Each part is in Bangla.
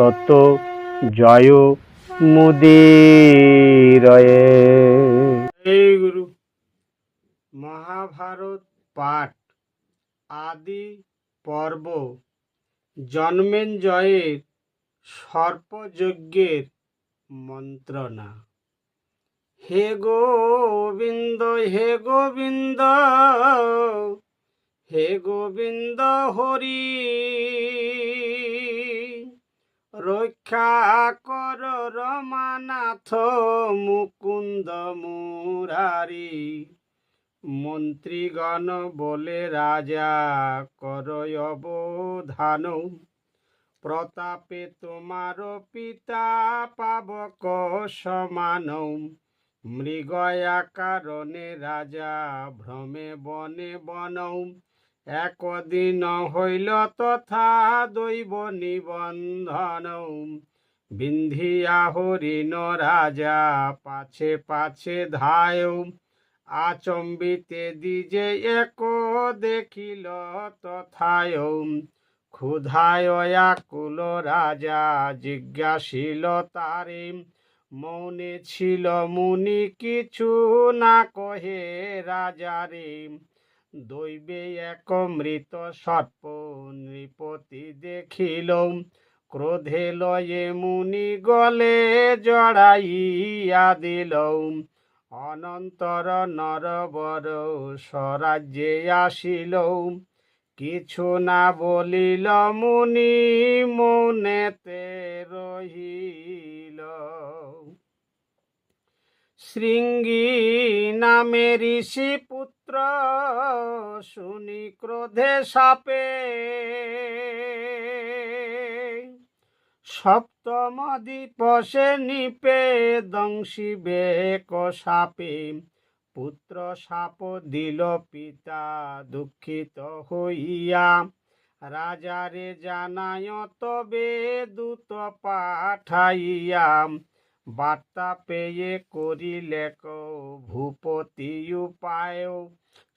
তত জয় মুদিরয়ে। এই গুরু। মহাভারত পাঠ, আদি পর্ব। জন্মেঞ্জয়ের সর্পযজ্ঞের মন্ত্রণা। হে গোবিন্দ হে গোবিন্দ হে গোবিন্দ হরি। রক্ষা কর রমানাথ মুকুন্দ মুরারি। মন্ত্রীগণ বলে, রাজা, কর অবধান। প্রতাপে তোমার পিতা পাবক সমান মৃগয়া কারণে রাজা ভ্রমে বনে বনৌ। একদিন হইল তথা দৈব নিবন্ধন বিন্ধিয়া হরিণ রাজা পাছে পাছে ধায় আচম্বিতে দিজে এক দেখিল তথায় ক্ষুধায় আকুল রাজা জিজ্ঞাসিল তারে, মৌনে ছিল মুনি কিছু না কহে রাজারে দৈবে এক মৃত সর্প নৃপতি দেখিল। ক্রোধে লয়ে মুনি গলে জড়াইয়া দিল। অনন্তর নরবর স্বরাজ্যে আসিল। কিছু না বলিল মুনি, মৌনেতে রহিল। শৃঙ্গী নামে ঋষি পুত্র শুনি ক্রোধে সাপে। সপ্তম দিবসে নিপে দংশিবে কসাপে পুত্র সাপ দিল পিতা দুঃখিত হইয়া। রাজারে জানায় তবে দূত পাঠাইয়া। বার্তা পেয়ে করিলে ভূপতি উপায়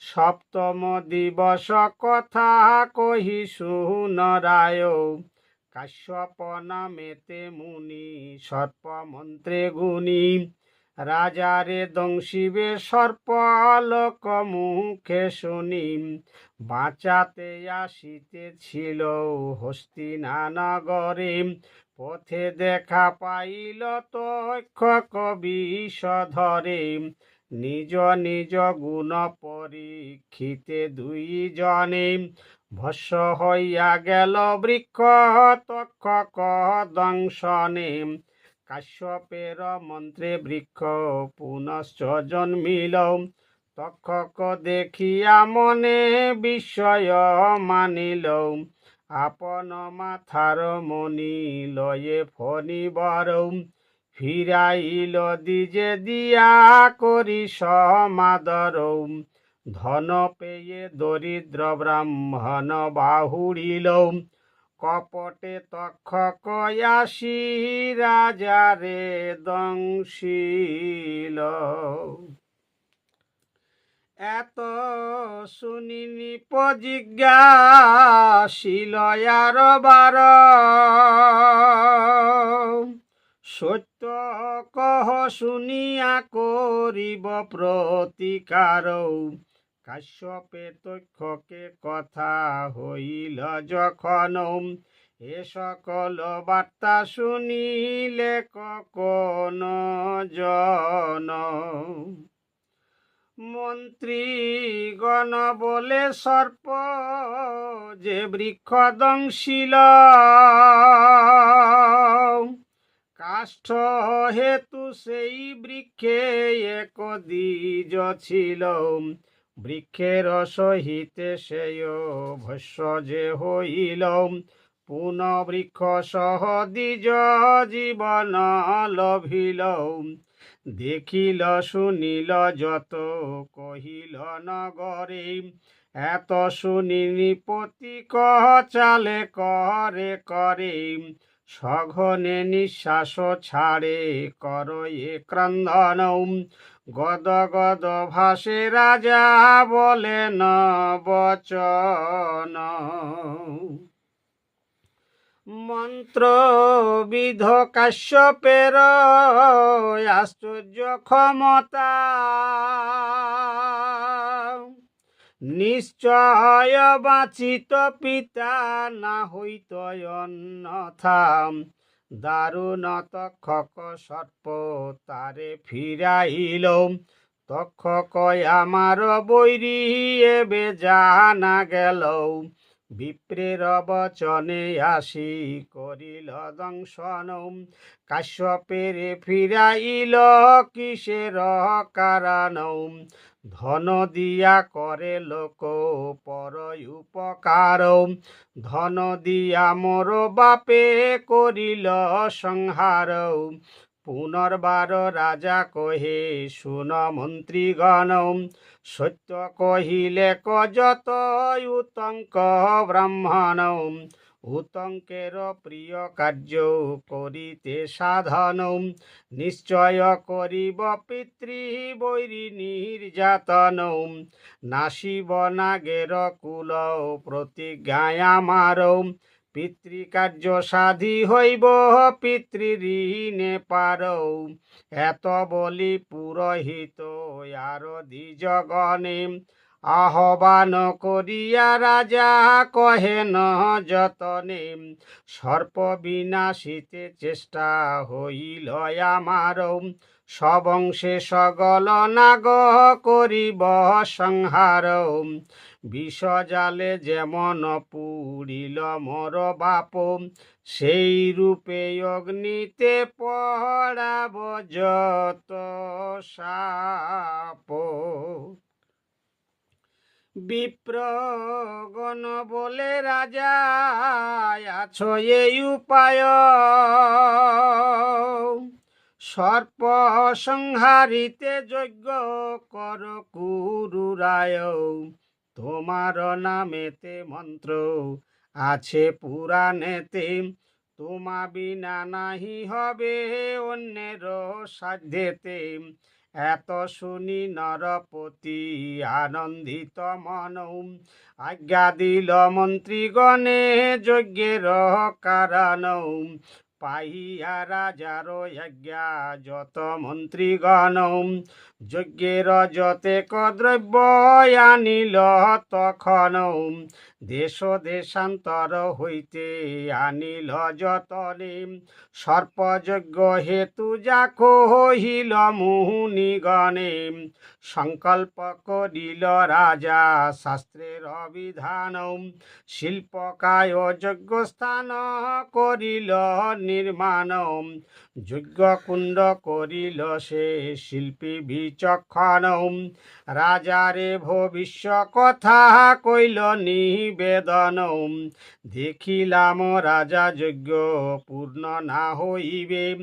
সপ্তম দিবস কথা কহি শুনরায় কাশ্যপ নামেতে মুনি সর্প মন্ত্রে গুণী। রাজারে দংশিবে সর্পলোক মুখে শুনি। বাঁচাতে আসিতে ছিল আসিতেছিল হস্তিনানগরে পথে দেখা পাইল তক্ষ বিষধরে নিজ নিজ গুণ পরীক্ষিতে দুই জনে ভস্য হইয়া গেল বৃক্ষ তক্ষ দংশনে। কাশ্যপের মন্ত্রে বৃক্ষ পুনশ্চ জন্মিল। তক্ষক দেখিয়া মনে বিস্ময় মানিল। আপন মাথার মনি লয়ে ফণিবর। ফিরাইল দিজে দিয়া করি সমাদর ধন পেয়ে দরিদ্র ব্রাহ্মণ বাহুড়িল কপটে তক্ষক আসি রাজারে দংশিল। এত শুনিনি প্রজিজ্ঞাশীল আর বার। কহ শুনিয়া করিব প্রতিকার কাশ্যপে তক্ষকে কথা হইল যখন এ সকল বার্তা শুনিলে কখন জন। মন্ত্রীগণ বলে, সর্প যে বৃক্ষ দংশিল কাষ্ঠ হেতু সেই বৃক্ষে এক দ্বিজ ছিল। বৃক্ষের সহিতে সেই ভস্য যে হইল। পুন বৃক্ষ সহ দ্বিজ জীবন লভিল। দেখিল শুনিল যত কহিল নগরে, এত শুনি নিপতি কহ চালে করে করে। সঘনে নিঃশ্বাস ছাড়ে কর এ ক্রন্দন। গদ গদ ভাসে রাজা বলেন, বচন। মন্ত্র বিধ কাশ্যপের আশ্চর্য ক্ষমতা। নিশ্চয় বাঁচিত পিতা না হইত অন্যথা। দারুণ তক্ষক সর্প তারে ফিরাইল। তক্ষক আমার বৈরি এবে জানা গেল। বিপ্রের বচনে আসি করিল দংশন। কাশ্যপের ফিরাইল কিসের কারণ? ধন দিয়া করে লোক পর উপকার। ধন দিয়া মোর বাপে করিল সংহার। পুনর্বার রাজা কহে, শুন মন্ত্রীগণ, সত্য কহিলে কজত উতঙ্ক ব্রাহ্মণ। উতঙ্কের প্রিয় কার্য করিতে সাধন নিশ্চয় করিব পিতৃ বৈরী নির্যাতন নাসিব নাগের কুল আমার পিতৃকার্য সাধি হইব পিতৃঋণে পার এত বলি পুরোহিত, আর দ্বিজগণে আহ্বান করিয়া রাজা কহেন, যতনে সর্প বিনাশিতে চেষ্টা হইল আমার সবংশে সগল নাগ করিব সংহার। বিষজালে যেমন পুরিল মোর বাপ, সেই রূপে অগ্নিতে পড়াব যত সাপ। বিপ্রগণ বলে, রাজা, আছো এই উপায়। সর্প সংহারিতে যজ্ঞ কর, কুরুরায়। তোমার নামেতে মন্ত্র আছে পুরাণেতে, তোমা বিনা নাহি হবে অন্যের সাধ্যেতে। এত শুনি নরপতি আনন্দিত মন আজ্ঞা দিল মন্ত্রীগণে যজ্ঞের কারণ পাইয়া রাজার আজ্ঞা যত মন্ত্রীগণ যজ্ঞের যতেক দ্রব্য আনিল তখন দেশ দেশান্তর হইতে আনিল যতনে। সর্পযজ্ঞ হেতু যা কহিল মুহুনিগণে সংকল্প করিল রাজা শাস্ত্রের অবিধান শিল্পকায় যজ্ঞ স্থান করিল নির্মাণ। যজ্ঞ কুণ্ড করিল সে শিল্পী বিচক্ষণ। রাজারে ভবিষ্য কথা কইল নিবেদন দেখিলাম রাজা যজ্ঞ পূর্ণ না হইবে।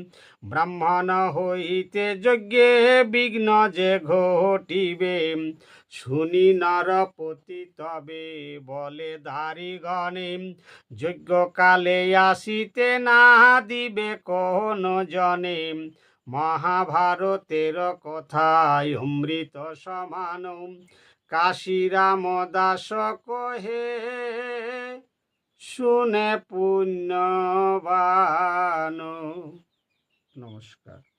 ব্রাহ্মণ হইতে যজ্ঞে বিঘ্ন যে ঘটিবে। শুনি নরপতি তবে বলে, দারিগণে, যজ্ঞকালে আসিতে না দিবে কোন জনে? মহাভারতের কথায় অমৃত সমান। কাশিরাম দাস কহে শুনে পুণ্যবান। নমস্কার।